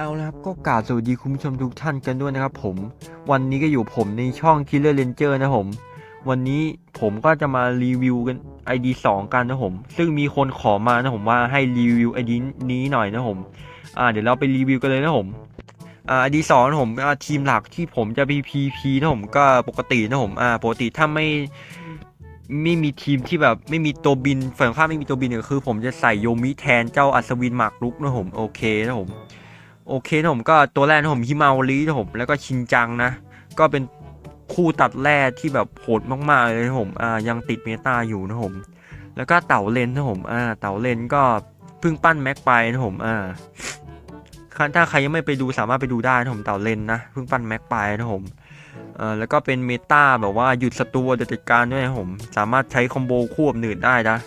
เอาละครับก็กาบสวัสดีคุณผู้ชมทุกท่านกันด้วยนะครับ ผม วันนี้ก็อยู่ผมในช่อง Killer Ranger นะผม วันนี้ผมก็จะมารีวิวกัน ID 2 กันนะผม ซึ่งมีคนขอมานะผมว่าให้รีวิว ID นี้หน่อยนะผม อ่า เดี๋ยวเราไปรีวิวกันเลยนะผม อ่า ID 2นะผมอ่าทีมหลักที่ผมจะ PPP นะผมก็ปกตินะผมอ่าปกติถ้าไม่ไม่มีทีมที่แบบไม่มีตัวบินฝั่งข้าไม่มีตัวบินเนี่ยคือ ผมจะใส่โยมิแทนเจ้าอัศวินหมากรุกนะผมโอเคนะผม โอเคนะผมก็ตัวแรกนะผมฮิมาโอรินะผมแล้วก็ชินจังนะ ก็เป็นคู่ตัดแร่ที่แบบโหดมากๆเลยนะผมอ่ายังติดเมตาอยู่นะผมแล้วก็เต่าเลนนะผมอ่าเต่าเลนก็เพิ่งปั้นแม็กไปนะผมอ่าถ้าใครยังไม่ไปดูสามารถไปดูได้นะผมเต่าเลนนะเพิ่งปั้นแม็กไปนะผมเอ่าแล้วก็เป็นเมตาแบบว่าหยุดศัตรูเดยวจัดการด้วยนะผมสามารถใช้คอมโบควบหนืดได้นะ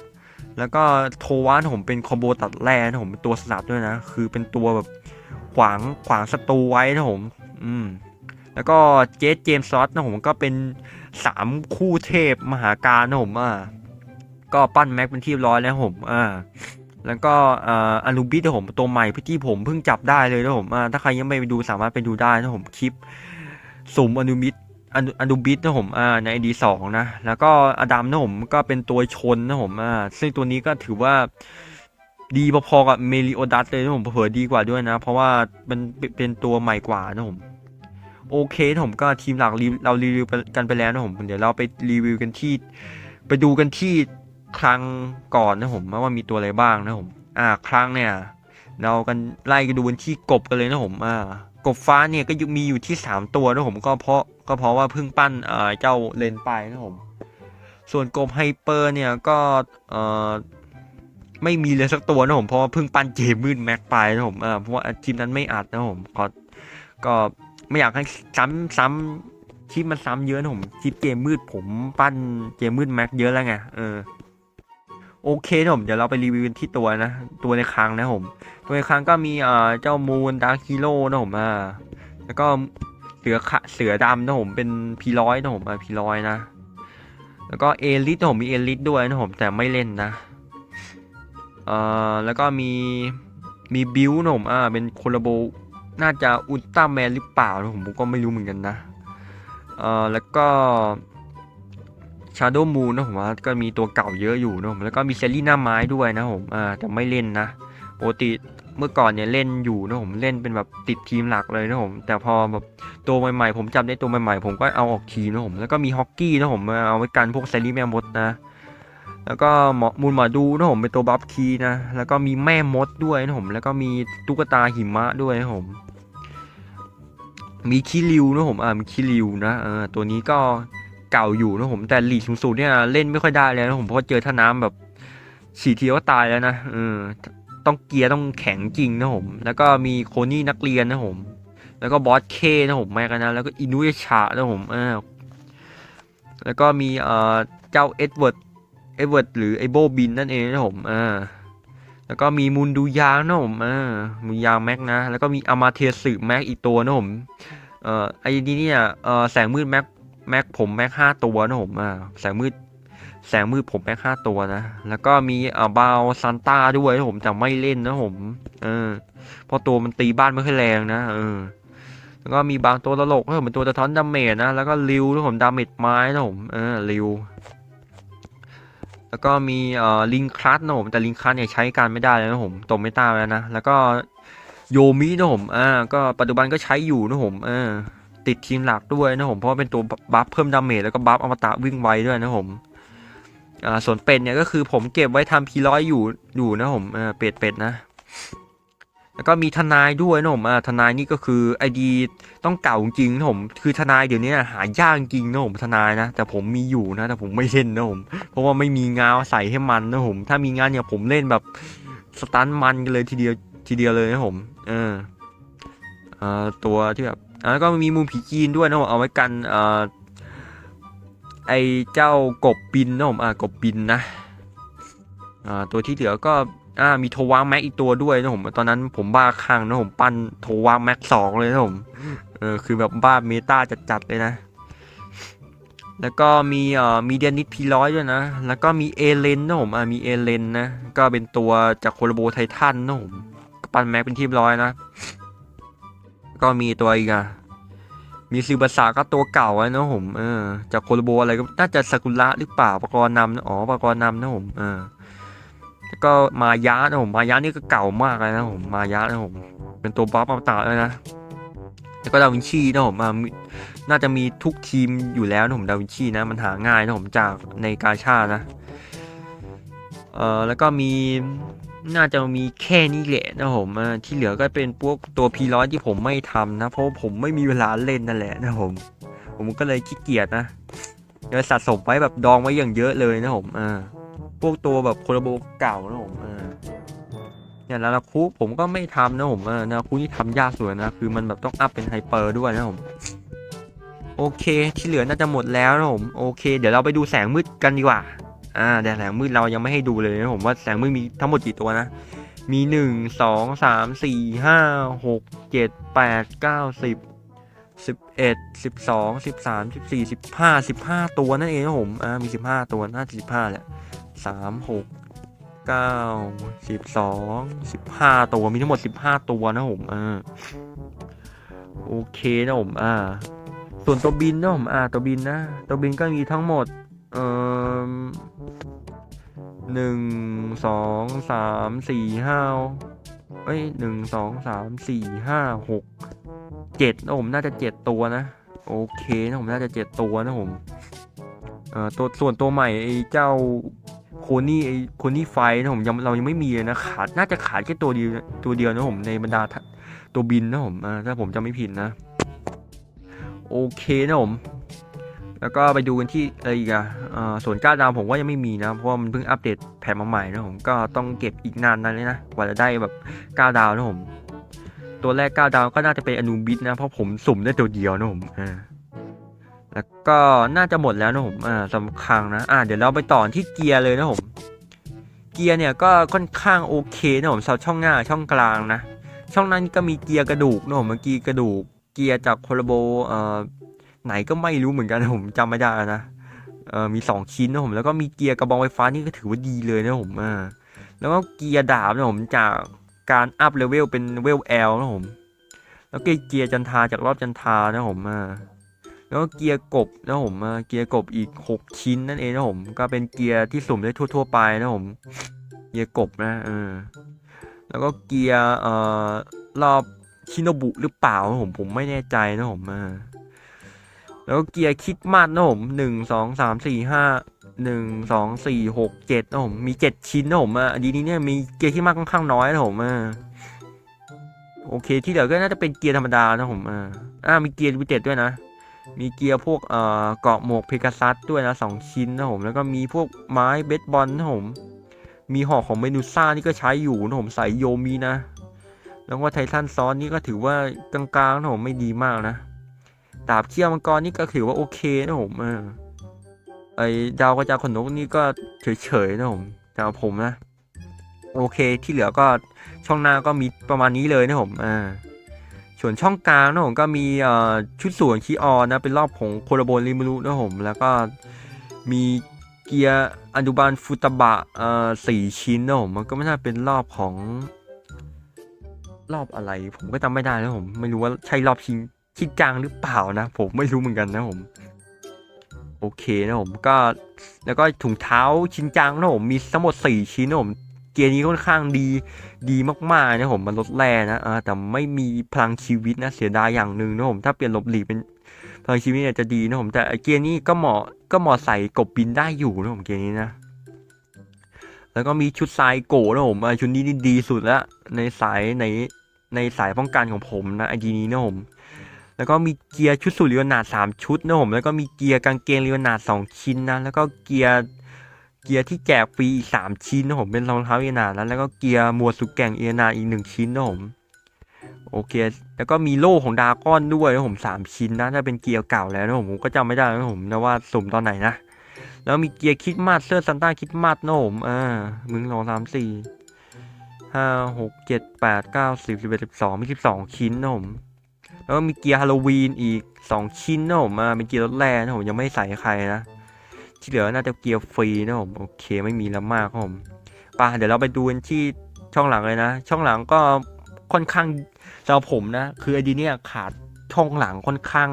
แล้วก็โทวานผมเป็นคอมโบตัดแร่นะผมเป็นตัวสลับด้วยนะ คือเป็นตัวแบบ ขวางขวางศัตรูไว้นะผม อืม แล้วก็เจสเจมส์ซอสนะผมก็เป็นสามคู่เทพมหาการนะผมอ่าก็ปั้นแม็กเป็นที่ร้อยแล้วผมอ่าแล้วก็อ่าอนุบิสนะผมตัวใหม่ที่ผมเพิ่งจับได้เลยนะผมอ่าถ้าใครยังไม่ไปดูสามารถไปดูได้นะผมคลิปสุ่มอนุบิสอนุอนุบิสนะผมอ่าในดีสองนะ แล้วก็อดัมนะผมก็เป็นตัวชนนะผมอ่าซึ่งตัวนี้ก็ถือว่า ดีพอๆกับเมลิโอดัสเลยนะผมเผลอดีกว่าด้วยนะ เพราะว่ามันเป็นตัวใหม่กว่านะผมโอเคนะผมก็ทีมหลักรีเรารีวิวกันไปแล้วนะผมเดี๋ยวเราไปรีวิวกันที่ ไปดูกันที่ครั้งก่อนนะผมว่ามีตัวอะไรบ้างนะผมอ่าครั้งเนี่ย เรากันไล่กันดูกันที่กบกันเลยนะผมอ่ากบฟ้าเนี่ยก็มีอยู่ที่สามตัวนะผมก็เพราะก็เพราะว่าเพิ่งปั้นอ่าเจ้าเลนไปนะผมส่วนกบไฮเปอร์เนี่ยก็เอ่อ ไม่มีเลยสักตัวนะผมเพราะว่าเพิ่งปั้นเจมืดแม็กไปนะผมเออเพราะว่าทีมนั้นไม่อัดนะผมก็ก็ไม่อยากให้ซ้ำซ้ำคลิปมันซ้ำเยอะนะผมคลิปเกมมืดผมปั้นเกมมืดแม็กเยอะแล้วไงเออโอเคนะผมเดี๋ยวเราไปรีวิวที่ตัวนะ ตัวในครั้งนะผม ตัวในครั้งก็มีเอ่อเจ้ามูนดาร์คิโลนะผมอ่าแล้วก็เสือขะเสือดำนะผมเป็นพีร้อยนะผมอ่าพีร้อยนะ แล้วก็เอลิทนะผมมีเอลิทด้วยนะผมแต่ไม่เล่นนะ อ่อแล้วก็มีมีบิวนะผมอ่าเป็นโคลาโบน่าจะอุลตร้าแมนหรือเปล่านะผมก็ไม่รู้เหมือนกันนะเอ่อแล้วก็ชาร์โดมูนนะผมว่าก็มีตัวเก่าเยอะอยู่นะผมแล้วก็มีเซรี่หน้าไม้ด้วยนะผมอ่าแต่ไม่เล่นนะปกติเมื่อก่อนเนี่ยเล่นอยู่นะผมเล่นเป็นแบบติดทีมหลักเลยนะผมแต่พอแบบตัวใหม่ๆ ผมจำได้ตัวใหม่ๆ ผมก็เอาออกทีมนะผมแล้วก็มีฮอกกี้นะผมเอาไว้กันพวกเซรี่แมมมดนะ แล้วก็หมอมูลหมอดูนะผมเป็นตัวบัฟคีนะ แล้วก็มีแม่มดด้วยนะผมแล้วก็มีตุ๊กตาหิมะด้วยนะผมมีคิริวนะผมอ่ามีคิริวนะเออตัวนี้ก็เก่าอยู่นะผมแต่หลีสูงสุดเนี่ยเล่นไม่ค่อยได้แล้วนะผมเพราะเจอท่าน้ำแบบฉีดทีก็ตายแล้วนะเออต้องเกียร์ต้องแข็งจริงนะผม แล้วก็มีโคนี่นักเรียนนะผม แล้วก็บอสเคนะผมแม่กันนะแล้วก็อินุยชานะผมเออแล้วก็มีเอ่อเจ้าเอ็ดเวิร์ด เอเวิร์ดหรือไอโบบินนั่นเองนะผมอ่าแล้วก็มีมูลดูยางนะผมอ่ามูลยางแม็กนะ แล้วก็มีอามาเทสึแม็กอีกตัวนะผมเอ่อไอ้นี่เนี่ยเอ่อแสงมืดแม็กแม็กผมแม็กห้าตัวนะผมอ่าแสงมืดแสงมืดผมแม็กห้าตัวนะ แล้วก็มีอ่าบาวซันต้าด้วยนะผมแต่ไม่เล่นนะผมเออเพราะตัวมันตีบ้านไม่ค่อยแรงนะเออแล้วก็มีบางตัวตลกนะผมเป็นตัวสะท้อนดาเมจนะแล้วก็ริวนะผมดาเมจไม้นะผมเออริว แล้วก็มีเอ่อลิงคลัสนะผมแต่ลิงคลัสเนี่ยใช้การไม่ได้แล้วนะผมตกไม่ตาแล้วนะแล้วก็โยมินะผมอ่าก็ปัจจุบันก็ใช้อยู่นะผมอ่าติดทีมหลักด้วยนะผมเพราะว่าเป็นตัวบัฟเพิ่มดาเมจแล้วก็บัฟอมตะวิ่งไวด้วยนะผมอ่าส่วนเป็ดเนี่ยก็คือผมเก็บไว้ทำพีร้อยอยู่อยู่นะผมอ่าเป็ดเป็ดนะ แล้วก็มีทนายด้วยนะผมอ่าทนายนี่ก็คือไอดีต้องเก่าจริงนะผมคือทนายเดี๋ยวนี้หายากจริงนะผมทนายนะ แต่ผมมีอยู่นะแต่ผมไม่เล่นนะผมเพราะว่าไม่มีงานใส่ให้มันนะผมถ้ามีงานเนี่ยผมเล่นแบบสตันมันกันเลยทีเดียวทีเดียวเลยนะผมเออเอ่อตัวที่แบบแล้วก็มีมูลผีจีนด้วยนะผมเอาไว้กันเอ่อไอเจ้ากบบินนะผมอ่ากบบินนะอ่าตัวที่เหลือก็ อ่ามีโทวาแม็กอีกตัวด้วยนะผมตอนนั้นผมบ้าคลั่งนะผมปั้นโทวาแม็กสองเลยนะผมเออคือแบบบ้าเมตาจัดๆเลยนะ แล้วก็มีเอ่อมีเดนิสพีร้อยด้วยนะ แล้วก็มีเอเลนนะผมอ่ามีเอเลนนะ ก็เป็นตัวจากโคลโบไททันนะผมปั้นแม็กเป็นทีมร้อยนะ ก็มีตัวอีกอะมีซิบาสาก็ตัวเก่าอะนะผมเออจากโคโลโบอะไรก็น่าจะซากุระหรือเปล่าปกรณ์นำนะอ๋อปกรณ์นำนะผมเออ ก็มายะนะผมมายะนี่ก็เก่ามากเลยนะผมมายะนะผมเป็นตัวบัฟอมตะเลยนะแล้วก็ดาวินชีนะผมอ่าน่าจะมีทุกทีมอยู่แล้วนะผมดาวินชีนะมันหาง่ายนะผมจากในกาชานะเอ่อแล้วก็มีน่าจะมีแค่นี้แหละนะผมที่เหลือก็เป็นพวกตัวพีร้อยที่ผมไม่ทำนะ เพราะผมไม่มีเวลาเล่นนั่นแหละนะผมผมก็เลยขี้เกียจนะเลยสะสมไว้แบบดองไว้อย่างเยอะเลยนะผมอ่า พวกตัวแบบโคลโบเก่านะผมอ่าอย่างนาราคุผมก็ไม่ทำนะผมอ่านาราคุนี่ทำยากสุดนะคือมันแบบต้องอัพเป็นไฮเปอร์ด้วยนะผมโอเคที่เหลือน่าจะหมดแล้วนะผมโอเค เดี๋ยวเราไปดูแสงมืดกันดีกว่าอ่าแต่แสงมืดเรายังไม่ให้ดูเลยนะผมว่าแสงมืดมีทั้งหมดกี่ตัวนะมีหนึ่งสองสามสี่ห้าหกเจ็ดแปดเก้าสิบสิบเอ็ดสิบสองสิบสามสิบสี่สิบห้าสิบห้าตัวนั่นเองนะผมอ่ามีสิบห้าตัวน่าจะสิบห้าแหละ สามหกเก้าสิบสองสิบห้าตัวมีทั้งหมดสิบห้าตัวนะผมอ่าโอเคนะผมอ่า ส่วนตัวบินนะผมอ่า ตัวบินนะตัวบินก็มีทั้งหมด เอ่อหนึ่งสองสามสี่ห้าเอ้ยหนึ่งสองสามสี่ห้าหกเจ็ดนะผมน่าจะเจ็ดตัวนะโอเคนะผมน่าจะเจ็ดตัวนะผมเอ่อตัวส่วนตัวใหม่ไอ้เจ้า โคนี่ไอ้โคนี่ไฟนะผมยังเรายังไม่มีนะขาดน่าจะขาดแค่ตัวเดียวตัวเดียวนะผมในบรรดาตัวบินนะผมถ้าผมจำไม่ผิดนะ โอเคนะผม แล้วก็ไปดูกันที่อะไรอีกอะส่วนก้าวดาวผมว่ายังไม่มีนะ เพราะว่ามันเพิ่งอัปเดตแพทมาใหม่นะผมก็ต้องเก็บอีกนานนั้นเลยนะกว่าจะได้แบบก้าวดาวนะผม ตัวแรกก้าวดาวก็น่าจะเป็นอนูบิสนะเพราะผมสุ่มได้ตัวเดียวนะผมอ่า แล้วก็น่าจะหมดแล้วนะผมอ่าสำคัญนะอ่าเดี๋ยวเราไปต่อที่เกียร์เลยนะผม เกียร์เนี่ยก็ค่อนข้างโอเคนะผมสำหรับช่องหน้าช่องกลางนะ ช่องนั้นก็มีเกียร์กระดูกนะผมเมื่อกี้กระดูก เกียร์จากโคลาโบเอ่อไหนก็ไม่รู้เหมือนกันนะผมจำไม่ได้นะเอ่อมีสองชิ้นนะผมแล้วก็มีเกียร์กระบองไฟฟ้านี่ก็ถือว่าดีเลยนะผมอ่าแล้วก็เกียร์ดาบนะผมจากการอัพเลเวลเป็นเวลเวลนะผมแล้วก็เกียร์จันทราจากรอบจันทรานะผมอ่า แล้วก็เกียร์กบนะผมเกียร์กบอีกหกชิ้นนั่นเองนะผมก็เป็นเกียร์ที่สุ่มได้ทั่ว ๆ ไปนะผมเกียร์กบนะเออแล้วก็เกียร์เอ่อรอบชิโนบุหรือเปล่านะผมผมไม่แน่ใจนะผมอ่าแล้วก็เกียร์คิดมาสนะผมหนึ่งสองสามสี่ห้าหนึ่งสองสี่หกเจ็ดนะผมมีเจ็ดชิ้นนะผมอะดีนี้เนี่ยมีเกียร์ที่มากค่อนข้างน้อยนะผมอ่าโอเคที่เหลือก็น่าจะเป็นเกียร์ธรรมดานะผมอ่าอ่ามีเกียร์วิเจ็ดด้วยนะ มีเกียร์พวกเอ่อเกาะหมวกเพกาซัสด้วยนะสองชิ้นนะผมแล้วก็มีพวกไม้เบสบอลนะผมมีหอกของเมนูซ่านี่ก็ใช้อยู่นะผมใส่โยมีนะ แล้วก็ไททันซ้อนนี่ก็ถือว่ากลางๆนะผมไม่ดีมากนะดาบเขี้ยวมังกรนี่ก็ถือว่าโอเคนะผมเออไอดาวกระจายขนนกนี่ก็เฉยๆนะผมแต่เอาผมนะ โอเคที่เหลือก็ช่องหน้าก็มีประมาณนี้เลยนะผมอ่า ส่วนช่องกลางนะผมก็มีชุดส่วนคีออนนะเป็นรอบของโคโรโบนริมูรุนะผมแล้วก็มีเกียร์อันดุบันฟุตบะสี่ชิ้นนะผมมันก็ไม่น่าเป็นรอบของ รอบอะไร ผมก็จำไม่ได้นะผมไม่รู้ว่าใช่รอบชิงชิงจังหรือเปล่านะ ผมไม่รู้เหมือนกันนะผมโอเคนะผมก็แล้วก็ถุงเท้าชิ้นจังนะผมมีทั้งหมดสี่ชิ้นนะผม เกียร์นี้ค่อนข้างดีดีมากๆนะผมมันลดแร่นะแต่ไม่มีพลังชีวิตนะเสียดายอย่างหนึ่งนะผมถ้าเปลี่ยนหลบหลีกเป็นพลังชีวิตเนี่ยจะดีนะผมแต่เกียร์นี้ก็เหมาะก็เหมาะใส่กบบินได้อยู่นะผมเกียร์นี้นะแล้วก็มีชุดทรายโกนะผมชุดนี้นี่ดีสุดแล้วในสายในในสายป้องกันของผมนะไอดีนี้นะผมแล้วก็มีเกียร์ชุดสูรียวนาดสามชุดนะผมแล้วก็มีเกียร์กางเกงรียวนาดสองชิ้นนะแล้วก็เกียร์ เกียร์ที่แจกฟรีอีกสามชิ้นนะผมเป็นรองเท้าเรียนาแล้วแล้วก็เกียร์มัวสุกแกงเรียนาอีกหนึ่งชิ้นนะผมโอเค แล้วก็มีโล่ของดาก้อนด้วยนะผมสามชิ้นนะถ้าเป็นเกียร์เก่าแล้วนะผมก็จำไม่ได้นะผมนะว่าสุ่มตอนไหนนะแล้วมีเกียร์คิดมาสเสื้อซันต้าคิดมาสนะผมอ่ามึงสองสามสี่ห้าหกเจ็ดแปดเก้าสิบสิบเอ็ดสิบสองมีสิบสองชิ้นนะผมแล้วก็มีเกียร์ฮาโลวีนอีกสองชิ้นนะผมอ่าเป็นเกียร์รถแร่นะผมยังไม่ใส่ใครนะ ที่เหลือน่าจะเกียร์ฟรีนะผมโอเคไม่มีแล้วมากครับผมไป่ะเดี๋ยวเราไปดูกันที่ช่องหลังเลยนะ ช่องหลังก็ค่อนข้างสำหรับผมนะ คือไอดีเนี่ยขาดช่องหลังค่อนข้าง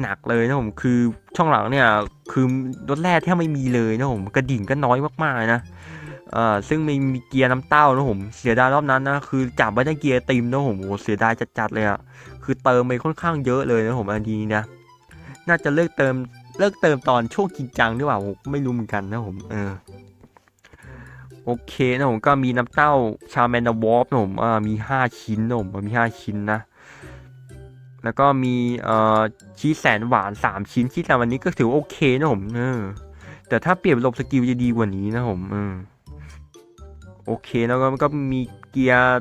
หนักเลยนะผมคือช่องหลังเนี่ยคือรถแรกแทบไม่มีเลยนะผมกระดิ่งก็น้อยมากๆนะอ่าซึ่งไม่มีเกียร์น้ำเต้านะผมเสียดายรอบนั้นนะคือจับไว้ได้เกียร์ติมนะผมโหเสียดายจัดๆเลยอะคือเติมไปค่อนข้างเยอะเลยนะผมอันนี้นะน่าจะเลิกเติม เลิกเติมตอนช่วงจริงจังหรือเปล่าผมไม่รู้เหมือนกันนะผมเออโอเคนะผมก็มีน้ำเต้าชาแมนดาวอฟนะผมอ่ามีห้าชิ้นนะผมมีห้าชิ้นนะ แล้วก็มีเอ่อชีสแสนหวานสามชิ้นชีสแสนวันนี้ก็ถือโอเคนะผมเออแต่ถ้าเปลี่ยนระบสกิลจะดีกว่านี้นะผมเออโอเคแล้วก็มันก็มีเกียร์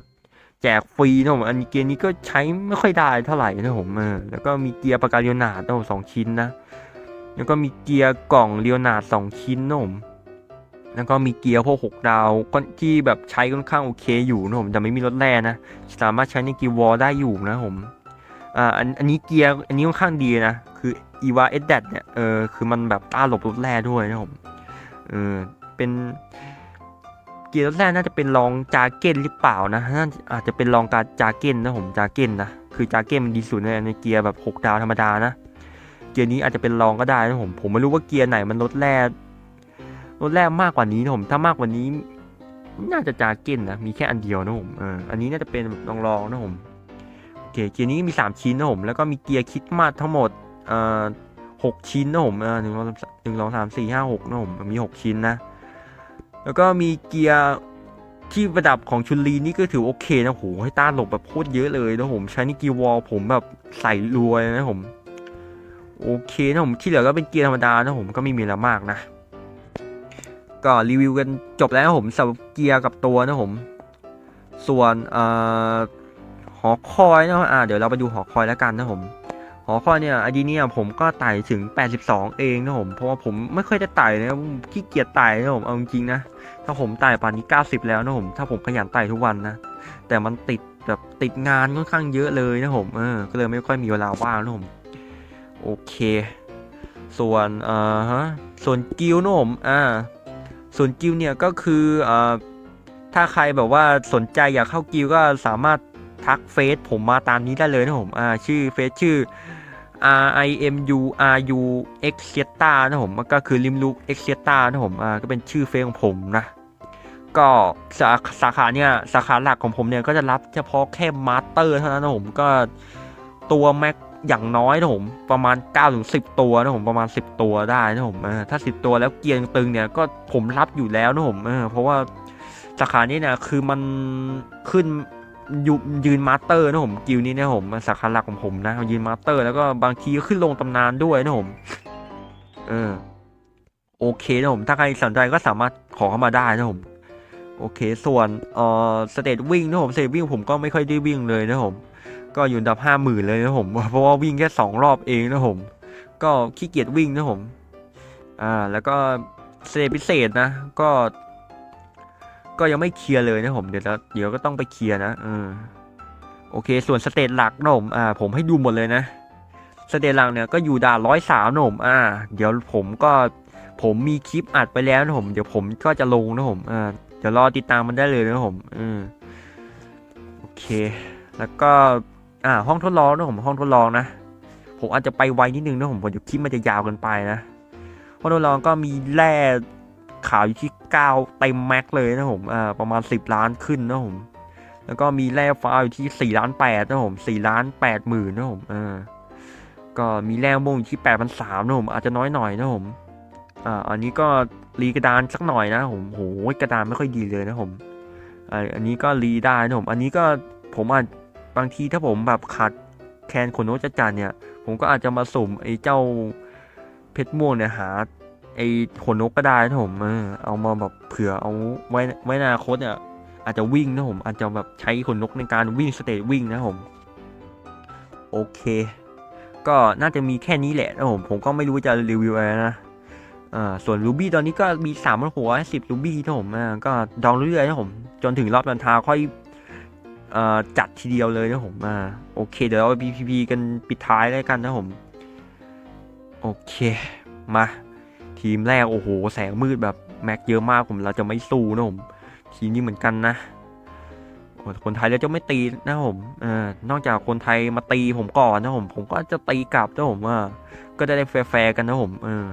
แจกฟรีนะผมอันเกียร์นี้ก็ใช้ไม่ค่อยได้เท่าไหร่นะผมเออแล้วก็มีเกียร์ปากกาเรียวนาดนะผมสองชิ้นนะ แล้วก็มีเกียร์กล่องเรียวนาดสองชิ้นนะผมแล้วก็มีเกียร์พวกหกดาวก็ที่แบบใช้ค่อนข้างโอเคอยู่นะผมแต่ไม่มีรถแร่นะ สามารถใช้ในกีวอลได้อยู่นะผมอ่าอันอันนี้เกียร์อันนี้ค่อนข้างดีนะ คืออีวาเอสเดเนี่ยเออคือมันแบบต้านหลบรถแร่ด้วยนะผมเออเป็นเกียร์รถแร่น่าจะเป็นรองจาเก้นหรือเปล่านะน่าอาจจะเป็นรองการจาเก้นนะผมจาเก้นนะคือจาเก้นมันดีสุดในในเกียร์แบบหกดาวธรรมดานะ กียร์นี้อาจจะเป็นรองก็ได้นะผมผมไม่รู้ว่าเกียร์ไหนมันลดแร่รถแรกมากกว่านี้นะผมถ้ามากกว่านี้ น่าจะจาเก้นนะมีแค่อันเดียวนะผมเอออันนี้น่าจะเป็นแบบรองๆนะผมโอเคเกียร์นี้มี 3 ชิ้นนะผมแล้วก็มีเกียร์คิดมาทั้งหมดเอ่อหกชิ้นนะผมเออหนึ่งสองหนึ่งสองสามสี่ห้าหกนะผมมีหกชิ้นนะ แล้วก็มีเกียร์ที่ประดับของชุนลีนี่ก็ถือโอเคนะโหให้ต้านหลบแบบโคตรเยอะเลยนะผมใช้นี่กีวอลผมแบบใส่รวยนะผม โอเคนะผมที่เหลือก็เป็นเกียร์ธรรมดานะผมก็ไม่มีอะไรมากนะ ก็รีวิวกันจบแล้วนะผมสำหรับเกียร์กับตัวนะผม ส่วนเอ่อหอคอยนะอ่าเดี๋ยวเราไปดูหอคอยแล้วกันนะผมหอคอยเนี่ยอดีเนี่ยผมก็ไต่ถึง 82 เองนะผมเพราะว่าผมไม่ค่อยจะไต่นะขี้เกียจไต่นะผมเอาจริงนะถ้าผมไต่ป่านนี้ 90 แล้วนะผมถ้าผมขยันไต่ทุกวันนะแต่มันติดแบบติดงานค่อนข้างเยอะเลยนะผมเออก็เลยไม่ค่อยมีเวลาว่างนะผม โอเค ส่วนอ่อฮะส่วนกิลนะผมอ่าส่วนกิลเนี่ยก็คืออ่อถ้าใครแบบว่าสนใจอยากเข้ากิลก็สามารถทักเฟซผมมาตามนี้ได้เลยนะผมอ่าชื่อเฟซชื่อ R I M U R U X เ e t a นะผมก็คือริมลูก X เ e t a นะผมอ่าก็เป็นชื่อเฟซของผมนะ ก็สาสาขาเนี่ยสาขาหลักของผมเนี่ยก็จะรับเฉพาะแค่มาสเตอร์เท่านั้นนะผมก็ตัวแม็ก อย่างน้อยนะผมประมาณ9ถึง10 ตัวนะผมประมาณ 10 ตัวได้นะผมถ้า 10 ตัวแล้วเกียร์ตึงเนี่ยก็ผมรับอยู่แล้วนะผมเพราะว่าสาขานี้เนี่ยคือมันขึ้นยยืนมาสเตอร์นะผมกิลนี้นะผมสาขาหลักของผมนะยืนมาสเตอร์แล้วก็บางทีก็ขึ้นลงตำนานด้วยนะผมเออโอเคนะผมถ้าใครสนใจก็สามารถขอเข้ามาได้นะผมโอเค ส่วนเอ่อสเตตวิ่งนะผมสเตตวิ่งผมก็ไม่ค่อยได้วิ่งเลยนะผม ก็อยู่อันดับห้าหมื่นเลยนะผมเพราะว่าวิ่งแค่สองรอบเองนะผม ก็ขี้เกียจวิ่งนะผมอ่าแล้วก็เตตพิเศษนะก็ ก็ยังไม่เคลียร์เลยนะผมเดี๋ยวเดี๋ยวก็ต้องไปเคลียร์นะเออโอเค ส่วนสเตตหลักนะผมอ่า ผมให้ดูหมดเลยนะสเตตหลักเนี่ยก็อยู่ด่านร้อยสามนะผมอ่า เดี๋ยวผมก็ผมมีคลิปอัดไปแล้วนะผม เดี๋ยวผมก็จะลงนะผมอ่าเดี๋ยวรอติดตามมันได้เลยนะผมอืมโอเค แล้วก็ อ่า ห้องทดลองนะผมห้องทดลองนะ ผมอาจจะไปไวนิดนึงนะผมผมเดี๋ยวคลิปมันจะยาวเกินไปนะห้องทดลองก็มีแร่ขาวอยู่ที่9เต็มแม็กเลยนะผมอ่าประมาณ 10 ล้านขึ้นนะผม แล้วก็มีแร่ฟ้าอยู่ที่4ล้าน8นะผม4ล้าน8หมื่นนะผมอ่าก็มีแร่ม่วงอยู่ที่8 3 0 0นะผมอาจจะน้อยหน่อยนะผมอ่าอันนี้ก็รีกระดานสักหน่อยนะผมโหกระดานไม่ค่อยดีเลยนะผมอ่าอันนี้ก็รีได้นะผม อันนี้ก็ผมอาจ บางทีถ้าผมแบบขาดแคนขนนกจัดจานเนี่ย ผมก็อาจจะมาสุ่มไอ้เจ้าเพชรม่วงเนี่ยหาไอ้ขนนกก็ได้นะผมเออเอามาแบบเผื่อเอาไว้ไว้ในอนาคตเนี่ยอาจจะวิ่งนะผมอาจจะแบบใช้ขนนกในการวิ่งสเตจวิ่งนะผมโอเค ก็น่าจะมีแค่นี้แหละนะผมผมก็ไม่รู้จะรีวิวอะไรนะอ่าส่วนรูบี้ตอนนี้ก็มีสามหัวสิบรูบี้นะผมก็ดองเรื่อยๆนะผม จนถึงรอบรันทาค่อย จัดทีเดียวเลยนะผมอ่าโอเค เดี๋ยวเราไป PPP กันปิดท้ายแล้วกันนะผม โอเค มา ทีมแรก โอ้โห แสงมืดแบบ แม็กเยอะมากผมเราจะไม่สู้นะผม ทีมนี้เหมือนกันนะคนไทยแล้วจะไม่ตีนะผมเออนอกจากคนไทยมาตีผมก่อนนะผม ผมก็จะตีกลับนะผมว่าก็จะได้แฟร์ๆกันนะผม เออ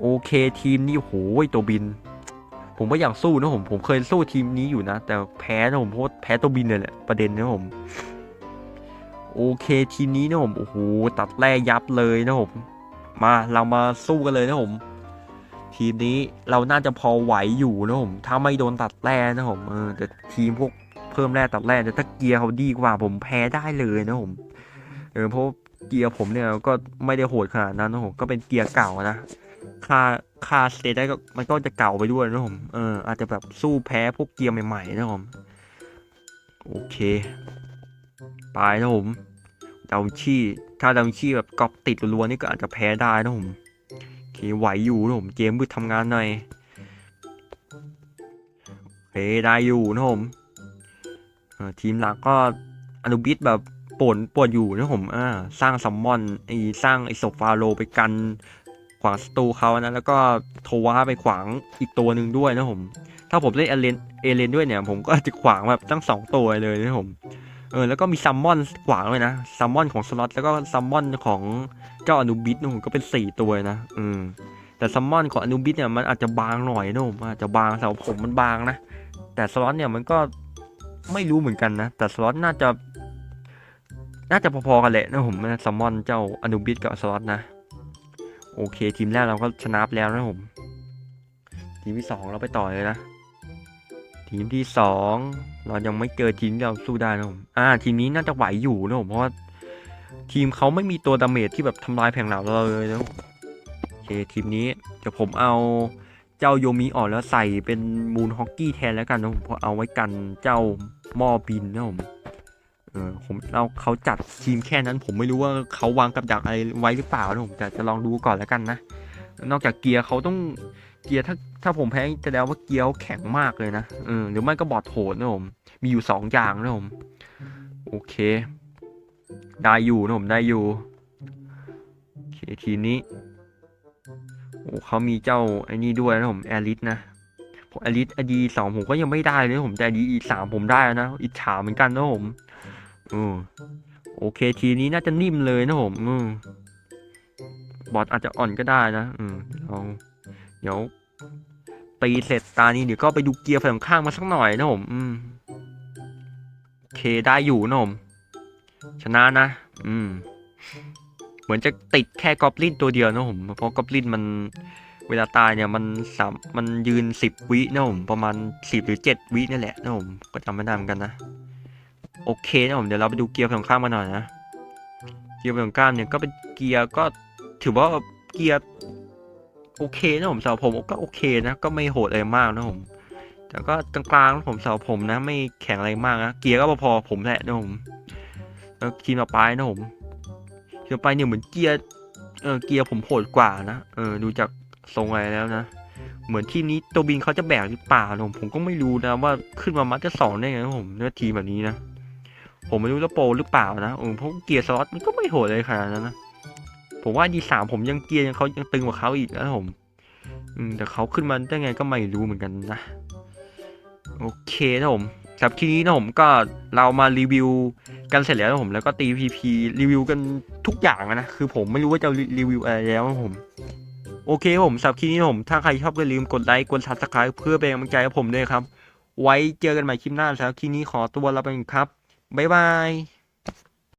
โอเคทีมนี้โหยตัวบิน ผมก็อยากสู้นะผม ผมเคยสู้ทีมนี้อยู่นะ แต่แพ้นะผมเพราะแพ้ตัวบินเลยแหละประเด็นนะผม โอเคทีมนี้นะผม โอ้โห ตัดแร่ยับเลยนะผม มาเรามาสู้กันเลยนะผม ทีมนี้เราน่าจะพอไหวอยู่นะผม ถ้าไม่โดนตัดแร่นะผมเออแต่ทีมพวกเพิ่มแร่ตัดแร่แต่ถ้าเกียร์เขาดีกว่า ผมแพ้ได้เลยนะผม เออเพราะเกียร์ผมเนี่ยก็ไม่ได้โหดขนาดนั้นนะผมก็เป็นเกียร์เก่านะ ค่าค่าสเตตได้ก็มันก็จะเก่าไปด้วยนะผมเอออาจจะแบบสู้แพ้พวกเกียร์ใหม่ๆนะผมโอเคไปนะผมดาวชี่ถ้าดาวชี่แบบกอบติดรัวๆนี่ก็อาจจะแพ้ได้นะผมโอเคไหวอยู่นะผมเกมมืดทำงานหน่อยโอเคได้อยู่นะผมทีมหลักก็อนุบิสแบบป่นปวดอยู่นะผมอ่าสร้างซัมมอนไอสร้างไอศพฟาโรไปกัน ขวางศัตรูเขานะแล้วก็โทวาไปขวางอีกตัวหนึ่งด้วยนะผมถ้าผมเล่นเอเลนเอเลนด้วยเนี่ย ผมก็จะขวางแบบตั้งสองตัวเลยนะผมเออแล้วก็มีซัมมอนขวางเลยนะซัมมอนของสล็อตแล้วก็ซัมมอนของเจ้าอนุบิสนะผมก็เป็นสี่ตัวนะอืมแต่ซัมมอนของอนุบิสเนี่ยมันอาจจะบางหน่อยนะผมอาจจะบางสำหรับผมมันบางนะแต่สล็อตเนี่ยมันก็ไม่รู้เหมือนกันนะแต่สล็อตน่าจะน่าจะพอๆกันแหละนะผมนะซัมมอนเจ้าอนุบิสกับสล็อตนะ โอเค ทีมแรกเราก็ชนะไปแล้วนะผม ทีมที่สองเราไปต่อเลยนะ ทีมที่สองเรายังไม่เจอทีมที่เราสู้ได้นะผมอ่า ทีมนี้น่าจะไหวอยู่นะผมเพราะว่าทีมเขาไม่มีตัวดาเมจที่แบบทำลายแผงเหล่าเราเลยนะโอเคทีมนี้เดี๋ยวผมเอาเจ้าโยมิออกแล้วใส่เป็นมูนฮอกกี้แทนแล้วกันนะผมเพราะเอาไว้กันเจ้าหม้อบินนะผม เออผมเราเขาจัดทีมแค่นั้น ผมไม่รู้ว่าเขาวางกับดักอะไรไว้หรือเปล่านะผมแต่จะลองดูก่อนแล้วกันนะนอกจากเกียร์เขาต้องเกียร์ถ้าถ้าผมแพ้จะแล้วว่าเกียร์เขาแข็งมากเลยนะเออหรือไม่ก็บอดโหดนะผมมีอยู่สองอย่างนะผมโอเค ได้อยู่นะผมได้อยู่โอเคทีนี้โอ้เขามีเจ้าไอ้นี่ด้วยนะผมแอลิสนะผมแอลิสอดีสองผมก็ยังไม่ได้เลยผมแต่อดีอีสามผมได้แล้วนะอิจฉาเหมือนกันนะผม อือโอเคทีนี้น่าจะนิ่มเลยนะผมอือบอทอาจจะอ่อนก็ได้นะอืมลองเดี๋ยวตีเสร็จตานี้เดี๋ยวก็ไปดูเกียร์ฝั่งข้างมาสักหน่อยนะผมอืมโอเคได้อยู่นะผมชนะนะ อืม เหมือนจะติดแค่กอบลินตัวเดียวนะผม เพราะกอบลินมันเวลาตายเนี่ยมันสามมันยืนสิบวินะผมประมาณสิบหรือเจ็ดวินี่นแหละนะผมก็จำไม่ได้เหมือนกันนะ โอเคนะผมเดี๋ยวเราไปดูเกียร์ฝั่งข้างมาหน่อยนะ เกียร์ฝั่งข้างเนี่ยก็เป็นเกียร์ก็ถือว่าเกียร์โอเคนะผมสำหรับผมก็โอเคนะ ก็ไม่โหดอะไรมากนะผมแต่ก็กลางๆนะผมสำหรับผมนะ ไม่แข็งอะไรมากนะเกียร์ก็พอผมแหละนะผมแล้วทีมต่อไปนะผมทีมต่อไปเนี่ยเหมือนเกียร์เออเกียร์ผมโหดกว่านะเออดูจากทรงอะไรแล้วนะ เหมือนทีมนี้ตัวบินเขาจะแบกหรือเปล่านะผมผมก็ไม่รู้นะว่าขึ้นมามัดจะสองได้ไงนะผมเนื้อทีมแบบนี้นะ ผมไม่รู้จะโปรหรือเปล่านะเออเพราะเกียร์สล็อตมันก็ไม่โหดเลยขนาดนั้นนะ ผมว่าดีสามผมยังเกียร์ยังเขายังตึงกว่าเขาอีกนะผม อืมแต่เขาขึ้นมาได้ไงก็ไม่รู้เหมือนกันนะ โอเคนะผมสำหรับทีนี้นะผมก็เรามารีวิวกันเสร็จแล้วนะผมแล้วก็ตีพีพีรีวิวกันทุกอย่างนะคือผมไม่รู้ว่าจะรีวิวอะไรแล้วนะผมโอเคผมสำหรับคลิปนี้นะผม ถ้าใครชอบก็อย่าลืมกดไลค์กดซับสไครป์เพื่อเป็นกำลังใจให้ผมด้วยครับ ไว้เจอกันใหม่คลิปหน้าสำหรับคลิปนี้ขอตัวลาไปก่อนครับ บ๊ายบาย